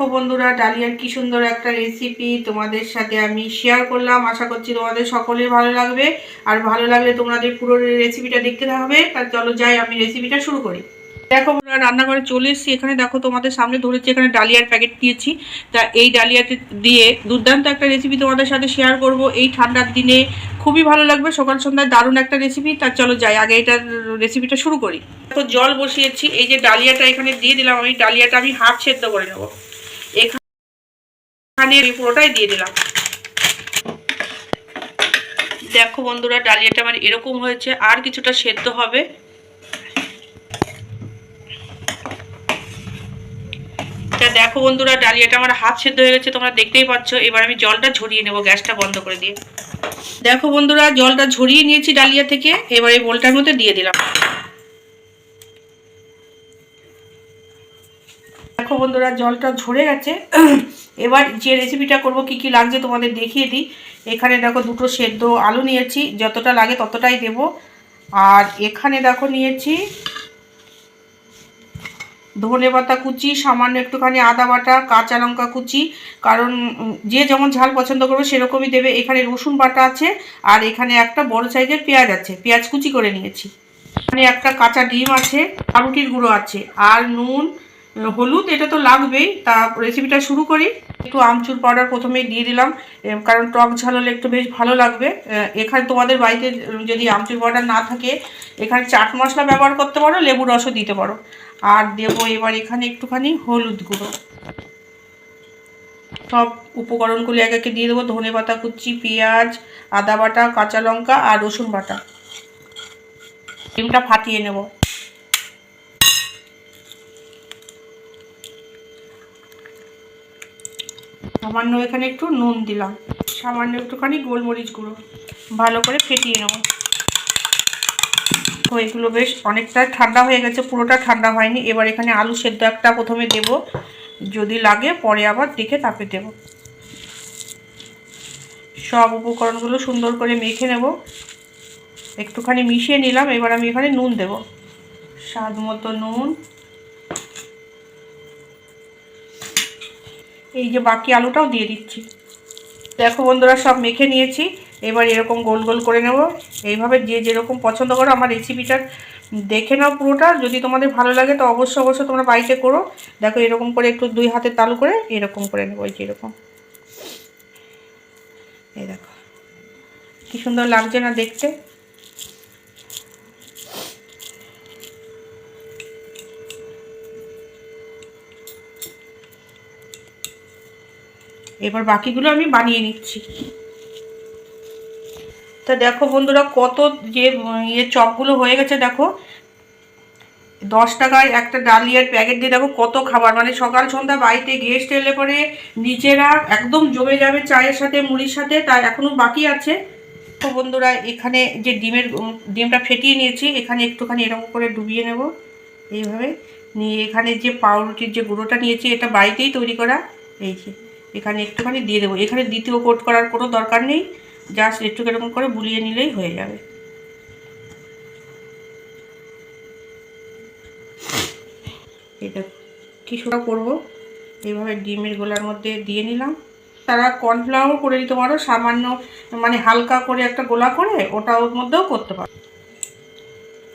দেখো বন্ধুরা, ডালিয়ার কি সুন্দর একটা রেসিপি তোমাদের সাথে আমি শেয়ার করলাম। আশা করছি তোমাদের সকলের ভালো লাগবে। আর ভালো লাগলে তোমাদের পুরো রেসিপিটা দেখতে হবে তার চলো যাই, আমি রেসিপিটা শুরু করি। দেখো বন্ধুরা, রান্নাঘরে চলে এসেছি। এখানে দেখো তোমাদের সামনে ধরেছি, এখানে ডালিয়ার প্যাকেট দিয়েছি। তা এই ডালিয়াতে দিয়ে দুর্দান্ত একটা রেসিপি তোমাদের সাথে শেয়ার করব। এই ঠান্ডার দিনে খুবই ভালো লাগবে। সকাল সন্ধ্যায় দারুণ একটা রেসিপি তার চলো যাই, আগে এটার রেসিপিটা শুরু করি। তো জল বসিয়েছি। এই যে ডালিয়াটা এখানে দিয়ে দিলাম, আমি ডালিয়াটা আমি হাফ সেদ্ধ করে নেব। এখানে আমি পুরোটাই দিয়ে দিলাম। দেখো বন্ধুরা, ডালিয়াটা আমার এরকম হয়েছে, আর কিছুটা সেদ্ধ হবে। তা দেখো বন্ধুরা, ডালিয়াটা আমার হাত সেদ্ধ হয়ে গেছে, তোমরা দেখতেই পাচ্ছ। এবার আমি জলটা ঝরিয়ে নেব গ্যাসটা বন্ধ করে দিয়ে। দেখো বন্ধুরা, জলটা ঝরিয়ে নিয়েছি ডালিয়া থেকে, এবার এই বোলটার মধ্যে দিয়ে দিলাম। দেখো বন্ধুরা, জলটা ঝরে গেছে। এবার যে রেসিপিটা করব, কি কি লাগছে তোমাদের দেখিয়ে দিই। এখানে দেখো দুটো সেদ্ধ আলু নিয়েছি, যতটা লাগে ততটাই দেব। আর এখানে দেখো নিয়েছি ধনে পাতা কুচি, সামান্য একটুখানি আদা বাটা, কাঁচা লঙ্কা কুচি। কারণ যে যেমন ঝাল পছন্দ করবে, সেরকমই দেবে। এখানে রসুন বাটা আছে, আর এখানে একটা বড় সাইজের পেঁয়াজ আছে। পেঁয়াজ কুচি করে নিয়েছি। এখানে একটা কাঁচা ডিম আছে পাউরুটির গুঁড়ো আছে। আর নুন হলুদ, এটা তো লাগবেই। তা রেসিপিটা শুরু করি। একটু আমচুর পাউডার প্রথমেই দিয়ে দিলাম কারণ টক ঝাল হলে একটু বেশ ভালো লাগবে। এখানে তোমাদের বাড়িতে যদি আমচুর পাউডার না থাকে, এখানে চাট মশলা ব্যবহার করতে পারো লেবু রসও দিতে পারো। আর দেবো এবার এখানে একটুখানি হলুদ গুঁড়ো। সব উপকরণগুলো এক একে দিয়ে দেবো, ধনে পাতা কুচি, পেঁয়াজ, আদা বাটা, কাঁচা লঙ্কা আর রসুন বাটা। ডিমটা ফাটিয়ে নেব। সামান্য এখানে একটু নুন দিলাম। সামান্য একটুখানি গোলমরিচ গুঁড়ো। ভালো করে ফেটিয়ে নেব। তো এগুলো বেশ অনেকটা ঠান্ডা হয়ে গেছে, পুরোটা ঠান্ডা হয়নি। এবার এখানে আলু সেদ্ধ একটা প্রথমে দেব। যদি লাগে পরে আবার দেখে তাপে দেব। সব উপকরণগুলো সুন্দর করে মেখে নেব। একটুখানি মিশিয়ে নিলাম, এবার আমি এখানে নুন দেব। স্বাদ মতো নুন। এই যে বাকি আলুটাও দিয়ে দিচ্ছি। দেখো বন্ধুরা, সব মেখে নিয়েছি। এবার এরকম গোল গোল করে নেব। এইভাবে যে যেরকম পছন্দ করো, আমার রেসিপিটা দেখে নাও পুরোটা। যদি তোমাদের ভালো লাগে, তো অবশ্যই অবশ্যই তোমরা বাড়িতে করো। দেখো এরকম করে একটু দুই হাতে তালু করে এরকম করে নেব এই যে এরকম। এই দেখো। কি সুন্দর লাগছে না দেখতে। এবার বাকিগুলো আমি বানিয়ে নিচ্ছি। তা দেখো বন্ধুরা কত যে ইয়ে চপগুলো হয়ে গেছে দেখো। দশ টাকায় একটা ডালিয়ার প্যাকেট দিয়ে দেখো কত খাবার। মানে সকাল, সন্ধ্যা বাড়িতে গেস্ট এলে পরে নিজেরা একদম জমে যাবে চায়ের সাথে, মুড়ির সাথে তাই এখনও বাকি আছে। তো বন্ধুরা এখানে যে ডিমের ডিমটা ফেটিয়ে নিয়েছি, এখানে একটুখানি এরকম করে ডুবিয়ে নেব। এইভাবে নিয়ে এখানে যে পাউরুটির যে গুঁড়োটা নিয়েছি, এটা বাড়িতেই তৈরি করা। এই এখানে একটুখানি দিয়ে দেবো। এখানে দ্বিতীয় কোট করার কোনো দরকার নেই। জাস্ট একটু এরকম করে বুলিয়ে নিলেই হয়ে যাবে। এটা কিছুটা করব? এইভাবে ডিমের গোলার মধ্যে দিয়ে নিলাম। তারা কর্নফ্লাওয়ার করে দিতে পারো। সামান্য মানে হালকা করে একটা গোলা করে ওটা ওর মধ্যেও করতে পারো।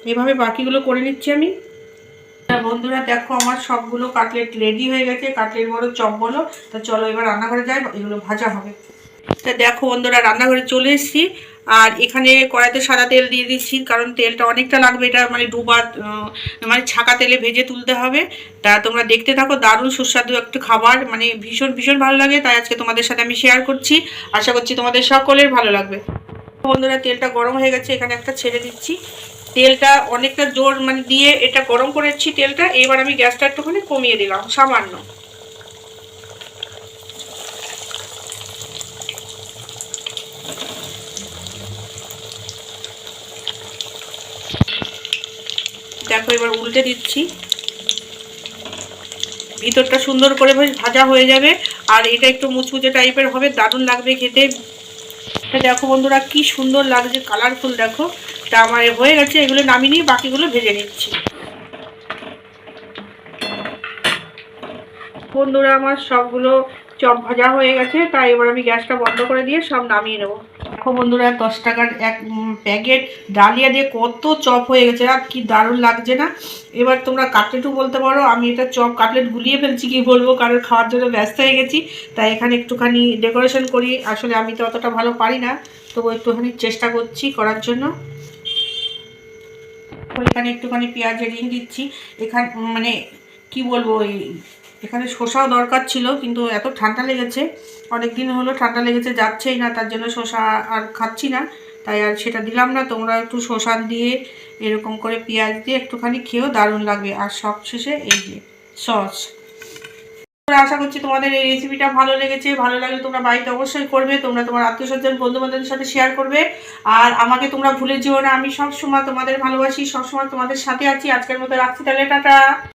এভাবে বাকিগুলো করে নিচ্ছি আমি। তা বন্ধুরা, দেখো আমার সবগুলো কাটলেট রেডি হয়ে গেছে। কাটলেট বড় চপ বলো তা চলো এবার রান্নাঘরে যাই, এগুলো ভাজা হবে। তা দেখো বন্ধুরা, রান্নাঘরে চলে এসেছি। আর এখানে কড়াইতে সাদা তেল দিয়ে দিচ্ছি, কারণ তেলটা অনেকটা লাগবে। এটা মানে ডুবা মানে ছাকা তেলে ভেজে তুলতে হবে। তা তোমরা দেখতে থাকো, দারুণ সুস্বাদু একটা খাবার। মানে ভীষণ ভীষণ ভালো লাগে। তাই আজকে তোমাদের সাথে আমি শেয়ার করছি। আশা করছি তোমাদের সকলের ভালো লাগবে। বন্ধুরা, তেলটা গরম হয়ে গেছে। এখানে একটা ছেড়ে দিচ্ছি। তেলটা অনেকটা জোর মানে দিয়ে এটা গরম করেছি তেলটা, এবার আমি গ্যাসটা একটুখানি কমিয়ে দিলাম, সামান্য। দেখো এবার উল্টে দিচ্ছি। ভিতরটা সুন্দর করে ভাজা হয়ে যাবে, আর এটা একটু মুচমুচে টাইপের হবে, দারুণ লাগবে খেতে। দেখো বন্ধুরা, কি সুন্দর লাগছে কালারফুল দেখো। তা আমার হয়ে গেছে, এগুলো নামিয়ে নিয়ে বাকিগুলো ভেজে নিচ্ছি। বন্ধুরা, আমার সবগুলো চপ ভাজা হয়ে গেছে, তাই এবার আমি গ্যাসটা বন্ধ করে দিয়ে সব নামিয়ে নেব। দেখো বন্ধুরা, দশ টাকার এক প্যাকেট ডালিয়া দিয়ে কত চপ হয়ে গেছে, আর কি দারুণ লাগছে না? এবার তোমরা কাটলেটও বলতে পারো, আমি এটা চপ কাটলেট গুলিয়ে ফেলছি, কি বলব? কারণ খাওয়ার জন্য ব্যস্ত হয়ে গেছি, তাই এখানে একটুখানি ডেকোরেশন করি। আসলে আমি তো অতটা ভালো পারি না, তবু একটুখানি চেষ্টা করছি করার জন্য। এখানে একটুখানি পেঁয়াজের রিং দিচ্ছি, এখানে মানে কি বলব এই এখানে শসাও দরকার ছিল, কিন্তু এত ঠান্ডা লেগেছে। অনেক দিন হলো ঠান্ডা লেগেছে, যাচ্ছেই না, তার জন্য শসা আর খাচ্ছি না। তাই আর সেটা দিলাম না, তোমরা একটু শসা দিয়ে এরকম করে পেঁয়াজ দিয়ে একটুখানি খেয়েও দারুণ লাগবে। আর সব শেষে এই যে সস। আশা করছি তোমাদের এই রেসিপিটা ভালো লেগেছে, ভালো লাগলে তোমরা বাড়িতে অবশ্যই করবে, তোমরা তোমার আত্মীয় স্বজন বন্ধু বান্ধবের সাথে শেয়ার করবে। আর আমাকে তোমরা ভুলে যেও না, আমি সব সময় তোমাদের ভালোবাসি সব সময় তোমাদের সাথে আছি। আজকের মতো রাখছি তাহলে, টাটা!